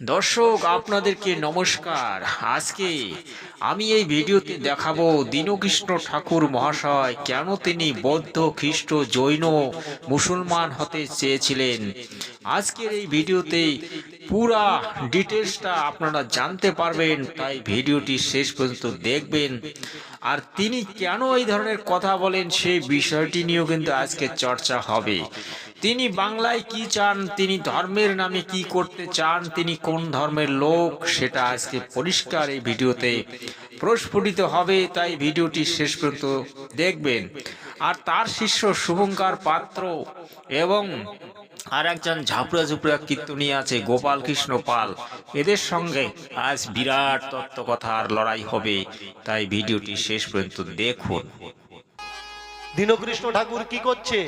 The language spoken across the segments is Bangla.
দর্শক, আপনাদেরকে নমস্কার। আজকে আমি এই ভিডিওতে দেখাবো দীনকৃষ্ণ ঠাকুর মহাশয় কেন তিনি বৌদ্ধ, খ্রিস্ট, জৈন, মুসলমান হতে চেয়েছিলেন। আজকের এই ভিডিওতে পুরা ডিটেলসটা আপনারা জানতে পারবেন, তাই ভিডিওটি শেষ পর্যন্ত দেখবেন। আর তিনি কেন এই ধরনের কথা বলেন সেই বিষয়টি নিয়েও কিন্তু আজকে চর্চা হবে। তিনি বাংলায় কি চান, তিনি ধর্মের নামে কি করতে চান, তিনি কোন ধর্মের লোক, সেটা আজকে পরিষ্কার এই ভিডিওতে প্রস্ফুটিত হবে, তাই ভিডিওটি শেষ পর্যন্ত দেখবেন। আর তার শিষ্য শুভঙ্কার পাত্র এবং আর একজন ঝাপড়া ঝুপড়া কীর্তনী আছে, গোপাল কৃষ্ণ পাল, এদের সঙ্গে আজ বিরাট তত্ত্বকথার লড়াই হবে, তাই ভিডিওটি শেষ পর্যন্ত দেখুন। দীনকৃষ্ণ ঠাকুর কি করছে?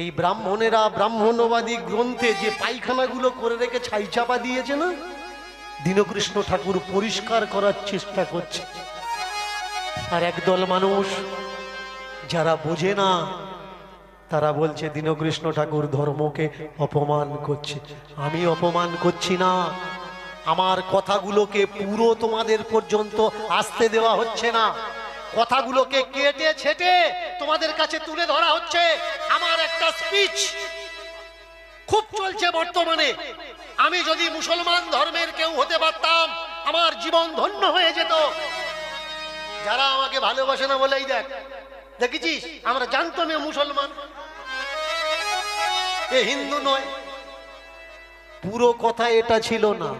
এই ব্রাহ্মণেরা ব্রাহ্মণবাদী গ্রন্থে যে পায়খানাগুলো করে রেখে ছাই চাপা দিয়েছে না? দীনকৃষ্ণ ঠাকুর পরিষ্কার করার চেষ্টা করছে। আর একদল মানুষ যারা বোঝে না, তারা বলছে, দীনকৃষ্ণ ঠাকুর ধর্মকে অপমান করছে। আমি অপমান করছি না। আমার কথাগুলোকে পুরো তোমাদের পর্যন্ত আসতে দেওয়া হচ্ছে না। কথাগুলোকে কেটে ছেটে তোমাদের কাছে তুলে ধরা হচ্ছে আমার একটা স্পিচ খুব চলছে বর্তমানে। আমি যদি মুসলমান ধর্মের কেউ হতে পারতাম, আমার জীবন ধন্য হয়ে যেত। যারা আমাকে ভালোবাসে না বলেই দেখ। দেখেছিস? আমরা জানতাম মুসলমান। এ হিন্দু নয়। পুরো কথা এটা ছিল না।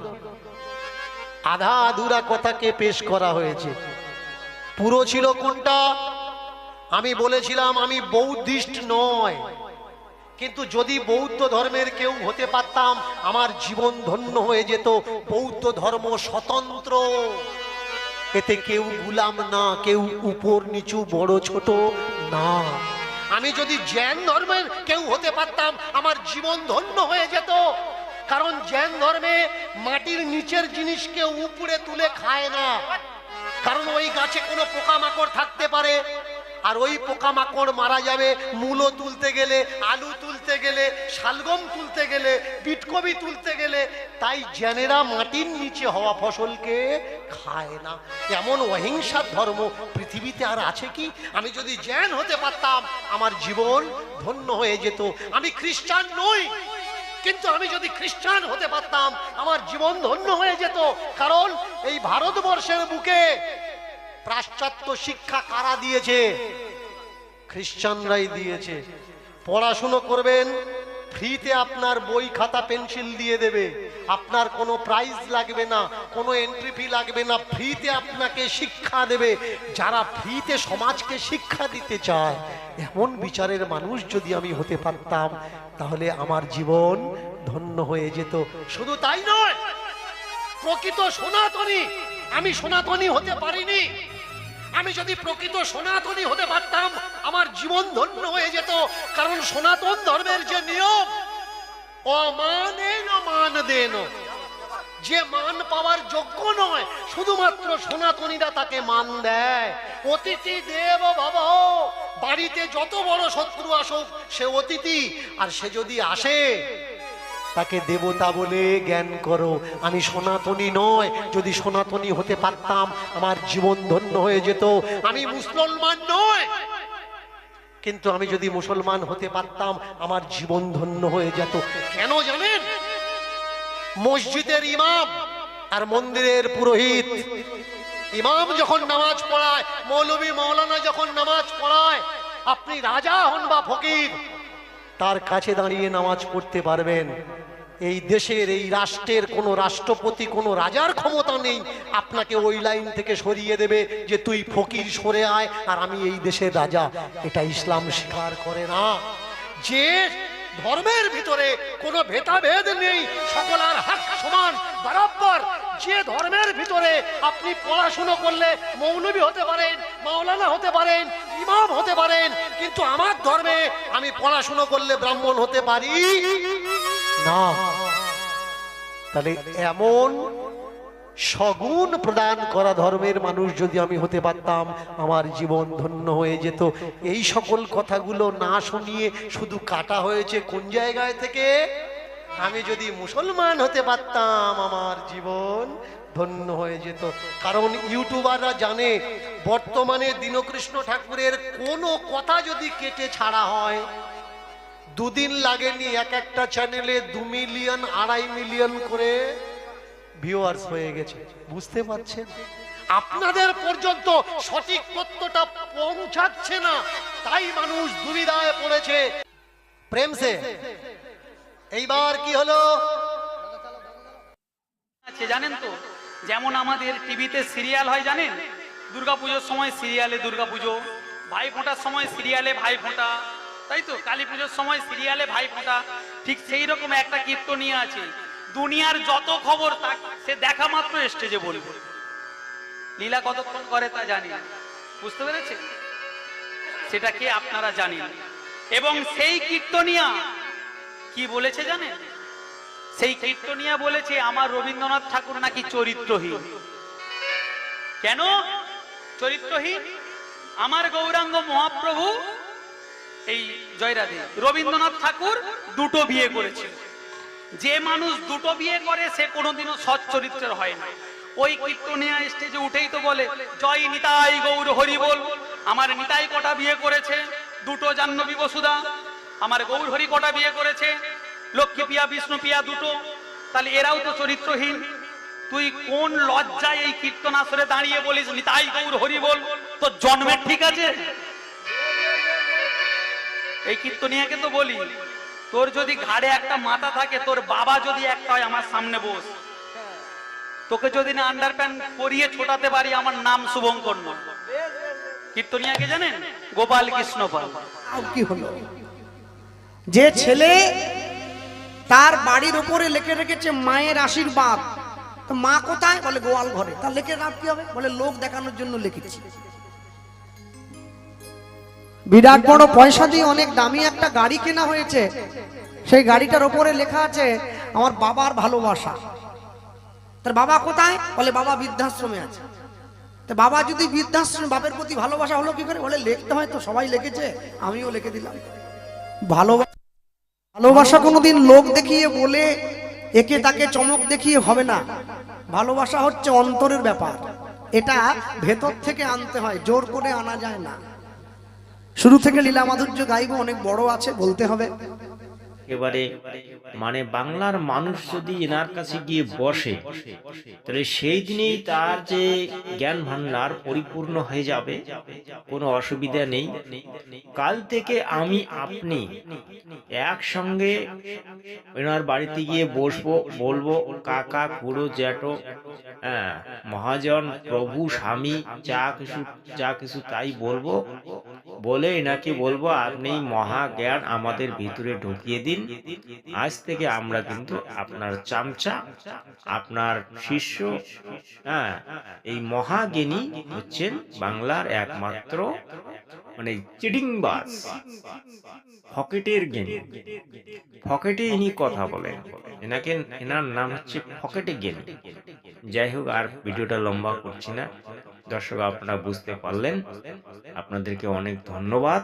আধা আধুরা কথাকে পেশ করা হয়েছে। পুরো ছিল কোনটা? আমি বলেছিলাম, আমি বৌদ্ধিষ্ট নয়। কিন্তু যদি বৌদ্ধ ধর্মের কেউ হতে পারতাম, আমার জীবন ধন্য হয়ে যেত। বৌদ্ধ ধর্ম স্বতন্ত্র। এতে কেউ গুলাম না, কেউ উপর নিচু, বড়, ছোট না। আমি যদি জ্ঞান ধর্মের কেউ হতে পারতাম, আমার জীবন ধন্য হয়ে যেত। কারণ জ্ঞান ধর্মে মাটির নিচের জিনিসকে উপরে তুলে খায় না। কারণ ওই গাছে কোনো পোকামাকড় থাকতে পারে আর ওই পোকামাকড় মারা যাবে। মূলো তুলতে গেলে, আলু তুলতে গেলে, শালগম তুলতে গেলে বিটকবি তুলতে গেলে, তাই জ্ঞানেরা মাটির নিচে হওয়া ফসলকে খায় না। এমন অহিংসার ধর্ম পৃথিবীতে আর আছে কি? আমি যদি জ্যান হতে পারতাম, আমার জীবন ধন্য হয়ে যেত। আমি খ্রিস্টান নই, কিন্তু আমি যদি খ্রিস্টান হতে পারতাম, আমার জীবন ধন্য হয়ে যেত। কারণ এই ভারতবর্ষের বুকে পাশ্চাত্য শিক্ষা কারা দিয়েছে? খ্রিস্টানরাই দিয়েছে। পড়াশুনো করবেন, ফ্রিতে আপনার বই, খাতা, পেন্সিল দিয়ে দেবে। আপনার কোনো প্রাইজ লাগবে না, কোনো এন্ট্রি ফি লাগবে না, ফ্রিতে আপনাকে শিক্ষা দেবে। যারা ফ্রিতে সমাজকে শিক্ষা দিতে চায়, এমন বিচারের মানুষ যদি আমি হতে পারতাম, তাহলে আমার জীবন ধন্য হয়ে যেত। শুধু তাই নয়, প্রকৃত সনাতনী, আমি সনাতনী হতে পারিনি। আমি যদি প্রকৃত সনাতনী হতে পারতাম, আমার জীবন ধন্য হয়ে যেত। কারণ সনাতন ধর্মের যে নিয়ম, অমানেন মান দেন। যে মান পাওয়ার যোগ্য নয়, শুধুমাত্র সনাতনীরা তাকে মান দেয়। অতিথি দেব বাবা, বাড়িতে যত বড় শত্রু আসুক, সে অতিথি। আর সে যদি আসে তাকে দেবতা বলে জ্ঞান করো। আমি সনাতনী নয়, যদি সনাতনী হতে পারতাম, আমার জীবন ধন্য হয়ে যেত। আমি মুসলমান নয়, কিন্তু আমি যদি মুসলমান হতে পারতাম, আমার জীবন ধন্য হয়ে যেত। কেন জানেন? মসজিদের ইমাম আর মন্দিরের পুরোহিত। ইমাম যখন নামাজ পড়ায়, মৌলবী মৌলানা যখন নামাজ পড়ায়, আপনি রাজা হন বা ফকির। তার কাছে দাঁড়িয়ে নামাজ পড়তে পারবেন। এই দেশের, এই রাষ্ট্রের কোনো রাষ্ট্রপতি, কোনো রাজার ক্ষমতা নেই। আপনাকে ওই লাইন থেকে সরিয়ে দেবে যে তুই ফকির সরে আয় আর আমি এই দেশের রাজা। এটা ইসলাম স্বীকার করে না। যে ধর্মের ভিতরে কোনো ভেদাভেদ নেই সকলার হাত সমান, বরাবর। যে ধর্মের ভিতরে আপনি পড়াশুনো করলে মৌলবী হতে পারেন, মাওলানা হতে পারেন, ইমাম হতে পারেন কিন্তু আমার ধর্মে আমি পড়াশুনো করলে ব্রাহ্মণ হতে পারি। না। তাহলে এমন সগুণ প্রদান করা ধর্মের মানুষ যদি আমি হতে পারতাম, আমার জীবন ধন্য হয়ে যেত। এই সকল কথাগুলো না শুনিয়ে শুধু কাটা হয়েছে কোন জায়গায় থেকে? আমি যদি মুসলমান হতে পারতাম, আমার জীবন ধন্য হয়ে যেত। কারণ ইউটিউবাররা জানে, বর্তমানে দীনকৃষ্ণ ঠাকুরের কোনো কথা যদি কেটে ছাড়া হয়, দুদিন লাগেনি এক একটা চ্যানেলে দু মিলিয়ন আড়াই মিলিয়ন করে ভিউয়ার্স হয়ে গেছে। বুঝতে পারছেন? আপনাদের পর্যন্ত সঠিক তথ্যটা পৌঁছাচ্ছে না, তাই মানুষ দুবিধায় পড়েছে। প্রেম সে, এইবার কি হলো? জানেন তো? যেমন আমাদের টিভিতে সিরিয়াল হয় জানেন? দুর্গাপুজোর সময় সিরিয়ালে দুর্গাপুজো ভাই ফোঁটার সময় সিরিয়ালে ভাই ফোঁটা তাই তো? কালী পুজোর সময় সিরিয়ালে ভাই ফোঁটা ঠিক সেই রকম একটা কীর্তনীয় আছে। দুনিয়ার যত খবর তা সে দেখা মাত্র স্টেজে বলবে। লীলা কতক্ষণ করে তা জানি। বুঝতে পেরেছে? সেটাকে আপনারা জানেন? এবং সেই কীর্তনিয়া কি বলেছে জানেন? সেই কীর্তনিয়া বলেছে, আমার রবীন্দ্রনাথ ঠাকুর নাকি চরিত্রহীন? কেন? চরিত্রহীন? আমার গৌরাঙ্গ মহাপ্রভু, এই জয়রাধে, রবীন্দ্রনাথ ঠাকুর দুটো বিয়ে করেছে যে মানুষ দুটো বিয়ে করে, সে কোনোদিনও সৎ চরিত্রের হয় না। ওই কীর্তনিয়া স্টেজে উঠেই তো বলে, জয় নিতাই গৌর হরি বল। আমার নিতাই কটা বিয়ে করেছে? দুটো জাহ্নবী বসুদা আমার গৌর হরি কটা বিয়ে করেছে? লক্ষ্মী পিয়া, বিষ্ণু পিয়া দুটো। তাহলে এরাও তো চরিত্রহীন। তুই কোন লজ্জায় এই কীর্তন আসরে দাঁড়িয়ে বলিস, নিতাই গৌর হরি বল, তোর জন্মের ঠিক আছে? এই কীর্তনিয়াকে তো বলি, তোর যদি ঘাড়ে একটা মাথা থাকে, তোর বাবা যদি একটা হয় আমার সামনে বস। তোকে যদি না আন্ডার প্যান্ট পরিয়ে ছোটাতে পারি, আমার নাম শুভঙ্কর নয়। কীর্তনিয়াকে জানেন? গোপাল কৃষ্ণ পাল। কি হলো? যে ছেলে তার বাড়ির উপরে লিখে রেখেছে মায়ের আশীর্বাদ। মা কোথায়? বলে গোয়াল ঘরে। তার লিখে লাভ কি হবে? বলে লোক দেখানোর জন্য লিখেছি। বিরাট বড় পয়সা দিয়ে অনেক দামি একটা গাড়ি কেনা হয়েছে। সেই গাড়িটার ওপরে লেখা আছে, আমার বাবার ভালোবাসা। তার বাবা কোথায়? বলে বাবা বৃদ্ধাশ্রমে আছে। বাবা যদি বৃদ্ধাশ্রম বাপের প্রতি ভালোবাসা হলো কি করে? বলে, লিখতে হয় তো, সবাই লিখেছে, আমিও লিখে দিলাম। ভালোবাসা ভালোবাসা কোনোদিন লোক দেখিয়ে বলে, একে তাকে চমক দেখিয়ে হবে না। ভালোবাসা হচ্ছে অন্তরের ব্যাপার। এটা ভেতর থেকে আনতে হয়, জোর করে আনা যায় না। শুরু থেকে লীলা মাধুর্য গাইব অনেক বড় আছে, বলতে হবে। এবারে মানে বাংলার মানুষ যদি এনার কাছে গিয়ে বসে, তাহলে সেই দিনেই তার যে জ্ঞান ভান্ডার পরিপূর্ণ হয়ে যাবে, কোনো অসুবিধা নেই। কাল থেকে আমি আপনি একসঙ্গে এনার বাড়িতে গিয়ে বসবো, বলব, কাকা, খুড়ো, জ্যাঠো হ্যাঁ মহাজন, প্রভু, স্বামী, যা কিছু যা কিছু তাই বলব বলে এনাকে বলব আপনি মহা জ্ঞান আমাদের ভিতরে ঢুকিয়ে দিন। আজ থেকে আমরা কিন্তু আপনার চামচা আপনার শিষ্য হ্যাঁ এই মহাজ্ঞানী হচ্ছেন বাংলার একমাত্র মানে চিডিংবাজ ফকেটের জ্ঞানী। ফকেটে ইনি কথা বলেন। এনাকে এনার নাম হচ্ছে ফকেটে জ্ঞানী। যাই হোক আর ভিডিওটা লম্বা করছি না। দর্শক আপনারা বুঝতে পারলেন। আপনাদেরকে অনেক ধন্যবাদ।